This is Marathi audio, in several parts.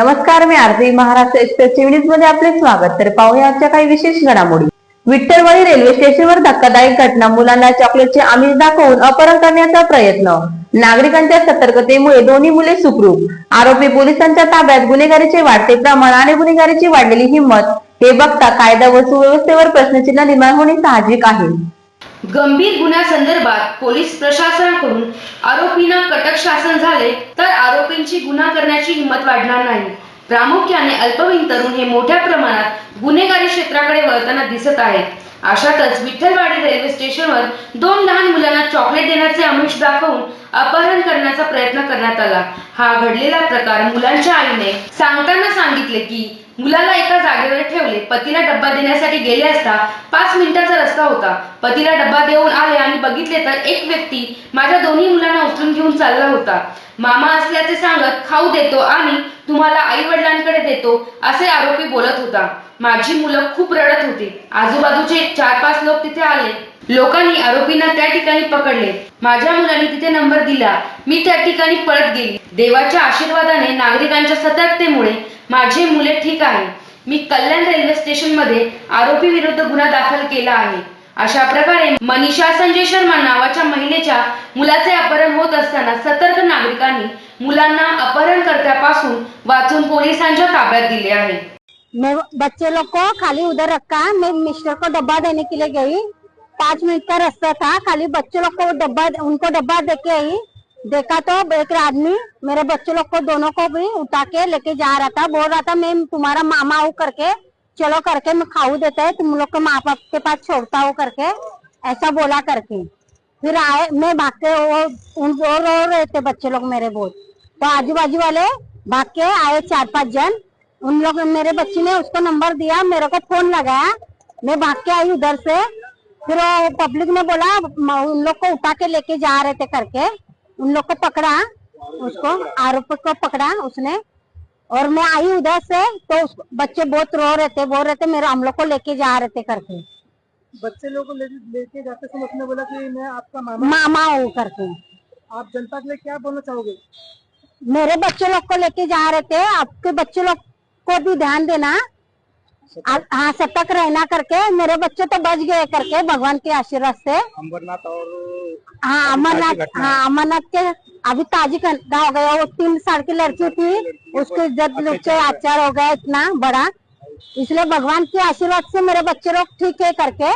नमस्कार मी आरती महाराष्ट्र एक्सप्रेस न्यूजमध्ये आपले स्वागत. तर पाहूया आजच्या काही विशेष घडामोडी. विठ्ठलवाडी रेल्वे स्टेशनवर धक्कादायक घटना. मुलांना चॉकलेटचे आमिष दाखवून अपहरण करण्याचा प्रयत्न. नागरिकांच्या सतर्कतेमुळे दोन्ही मुले सुखरूप. आरोपी पोलिसांच्या ताब्यात गुन्हेगारीचे वाढते प्रमाण आणि गुन्हेगारीची वाढलेली हिंमत. हे बघता कायदा व सुव्यवस्थेवर प्रश्नचिन्ह निर्माण होणे साहजिक आहे. गंभीर गुन्ह्यासंदर्भात पोलीस प्रशासनाकडून आरोपींना कटक शासन झाले तर आरोपींची गुन्हा करण्याची हिंमत वाढणार नाही. प्रामुख्याने अल्पवयीन तरुण हे मोठ्या प्रमाणात गुन्हेगारी क्षेत्राकडे वळताना दिसत आहेत. अशातच विठ्ठलवाडी रेल्वे स्टेशनवर दोन लहान मुलांना चॉकलेट देण्याचे आमिष दाखवून अपहरण करण्याचा प्रयत्न करण्यात आला. हा घडलेला प्रकार मुलांच्या आईने सांगताना सांगितले की मुलाला एका जागेवर ठेवले. पतीला डब्बा देण्यासाठी गेले असता पाच मिनिटाचा रस्ता होता. पतीला डब्बा देऊन आले आणि बघितले तर एक व्यक्ती माझ्या दोन्ही मुलांना उचलून घेऊन चालला होता. मामा असल्याचे सांगत खाऊ देतो आणि तुम्हाला आई वडिलांकडे देतो असे आरोपी बोलत होता. माझी मुलं खूप रडत होती. आजूबाजूचे चार पाच लोक तिथे आले. लोकांनी आरोपींना त्या ठिकाणी पकडले. माझ्या मुलांनी तिथे नंबर दिला. मी त्या ठिकाणी पळत गेली. देवाच्या आशीर्वादाने नागरिकांच्या सतर्कतेमुळे माझे मुले ठीक आहे. मी कल्याण रेल्वे स्टेशनमध्ये आरोपी विरुद्ध गुन्हा दाखल केला आहे. अशा प्रकारे मनीषा संजय शर्मा नावाच्या महिलेच्या मुलाचे अपहरण होत असताना सतर्क नागरिकांनी मुलांना अपहरणकर्त्यापासून वाचून पोलिसांच्या ताब्यात दिले आहे. मैं बच्चे लोग को खाली उधर रखा मैं मिस्टर को डब्बा देने के लिए गई। पाँच मिनट का रास्ता था। खाली बच्चे लोग को डब्बा उनको डब्बा दे के आई। देखा तो एक आदमी मेरे बच्चे लोग को दोनों को भी उठा के लेके जा रहा था। बोल रहा था मैं तुम्हारा मामा हूँ करके चलो करके मैं खाऊ देता है, तुम लोग को माँ बाप के पास छोड़ता हो करके, ऐसा बोला करके। फिर आए, मैं भाग के वो रो रो रहे थे बच्चे लोग मेरे बहुत। तो आजू बाजू वाले भाग के आए चार पाँच जन। उन लोग मेरे बच्ची ने उसको नंबर दिया, मेरे को फ़ोन लगाया। मैं भाग के आई उधर से। फिर वो पब्लिक ने बोला उन लोग को उठा के लेके जा रहे थे करके। उन लोग को पकड़ा, उसको, आरोपी को पकड़ा उसने। और मैं आई उधर से तो बच्चे बहुत रो रहे थे बोल रहे थे मेरे हम लोग को लेके जा रहे थे करके। बच्चे लोग को ले, लेके जाते समय उसने बोला कि मैं आपका मामा मामा हूँ करके। आप जनता के लिए क्या बोलना चाहोगे? मेरे बच्चे लोग को लेके जा रहे थे आपके बच्चे लोग को भी ध्यान देना। हाँ सतर्क रहना करके मेरे बच्चे तो बच गए करके भगवान के आशीर्वाद से। अंबरनाथ और हाँ अमरनाथ हाँ अमरनाथ के अभी ताजी हो गया वो तीन साल की लड़की थी उसके लोग से आचार हो गया इतना बड़ा। इसलिए भगवान के आशीर्वाद से मेरे बच्चे लोग ठीक है करके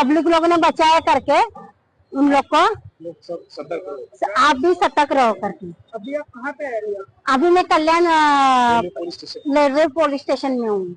पब्लिक लोग ने बचाया करके उन लोग को। आप भी सतर्क रहो करके। अभी आप कहाँ पे आ रही हो? अभी मैं कल्याण अ, पुलिस स्टेशन में हूँ।